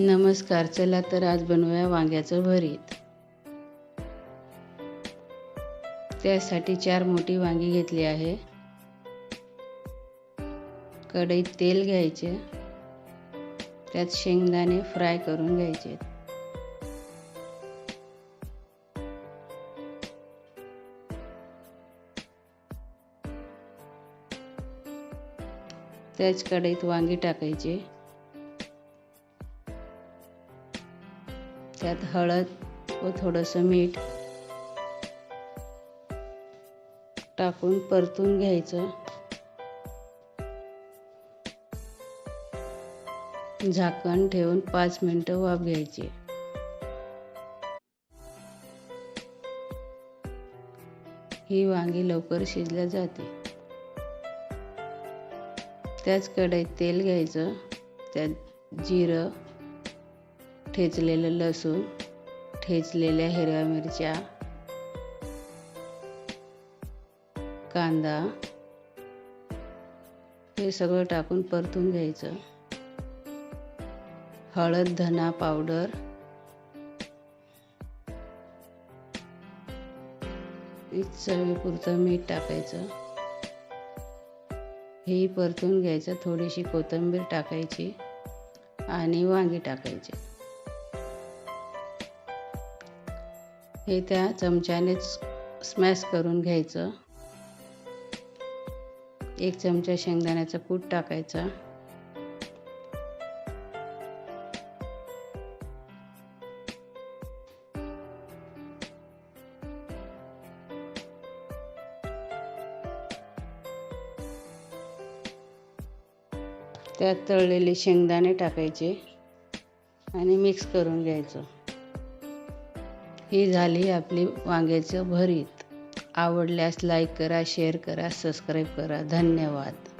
नमस्कार चला तर आज बनवूया वांग्याचं भरीत. त्यासाठी चार मोठी वांगी घेतली आहे. कढईत तेल घ्यायचे. त्यात शेंगदाणे फ्राय करून घ्यायचे. त्याच कढईत वांगी टाकायचे. त्यात हळद व थोडंसं मीठ टाकून परतून घ्यायचं. झाकण ठेवून पाच मिनटं वाफ घ्यायची. ही वांगी लवकर शिजल्या जाते. त्याच कढईत तेल घ्यायचं. त्यात जिरं ठेचलेलं लसूण ठेचलेल्या हिरव्या मिरच्या कांदा हे सगळं टाकून परतून घ्यायचं. हळद धना पावडर चवीपुरतं मीठ टाकायचं. हे परतून घ्यायचं थोडीशी कोथिंबीर टाकायची आणि वांगी टाकायची. हे त्या चमच्यानेच स्मॅश करून घ्यायचं. एक चमचा शेंगदाण्याचा कूट टाकायचा. त्यात तळलेले शेंगदाणे टाकायचे आणि मिक्स करून घ्यायचं. ही झाली आपली वांग्याचं भरीत. आवडल्यास लाईक करा शेअर करा सबस्क्राईब करा. धन्यवाद.